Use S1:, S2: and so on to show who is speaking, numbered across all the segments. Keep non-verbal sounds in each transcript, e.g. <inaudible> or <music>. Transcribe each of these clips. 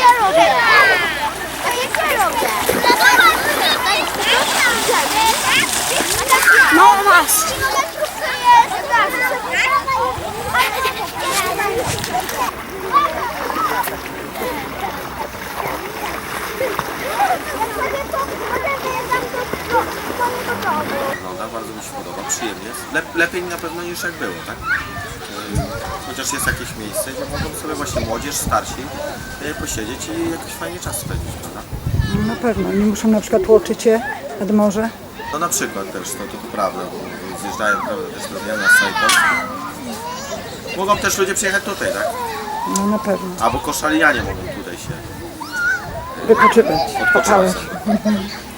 S1: ja robię. To jest ja robię. No masz. Wygląda, bardzo mi się podoba, przyjemnie. Lep, lepiej na pewno niż jak było, tak? Chociaż jest jakieś miejsce, gdzie mogą sobie właśnie młodzież, starsi yy, posiedzieć i jakiś fajnie czas spędzić, prawda?
S2: No na pewno. Nie muszą na przykład łoczyć się nad morze.
S1: No na przykład też, to, to prawda, bo zjeżdżają prawda, też do Wiana z całej Polski. Mogą też ludzie przyjechać tutaj, tak?
S2: No na pewno.
S1: Albo koszalianie mogą tutaj się
S2: Wypoczywać,
S1: odpoczywać. <laughs>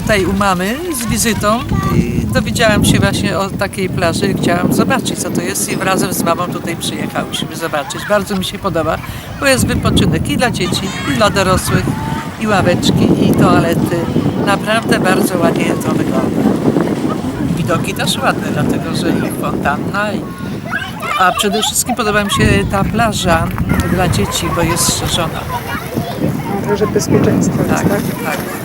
S3: tutaj u mamy z wizytą i dowiedziałam się właśnie o takiej plaży. Chciałam zobaczyć, co to jest i razem z mamą tutaj przyjechałyśmy zobaczyć. Bardzo mi się podoba, bo jest wypoczynek i dla dzieci, i dla dorosłych, i ławeczki, i toalety. Naprawdę bardzo ładnie to wygląda. Widoki też ładne, dlatego że i fontanna, i... a przede wszystkim podoba mi się ta plaża dla dzieci, bo jest strzeżona.
S2: Że bezpieczeństwo jest,
S3: Tak,
S2: tak?
S3: tak.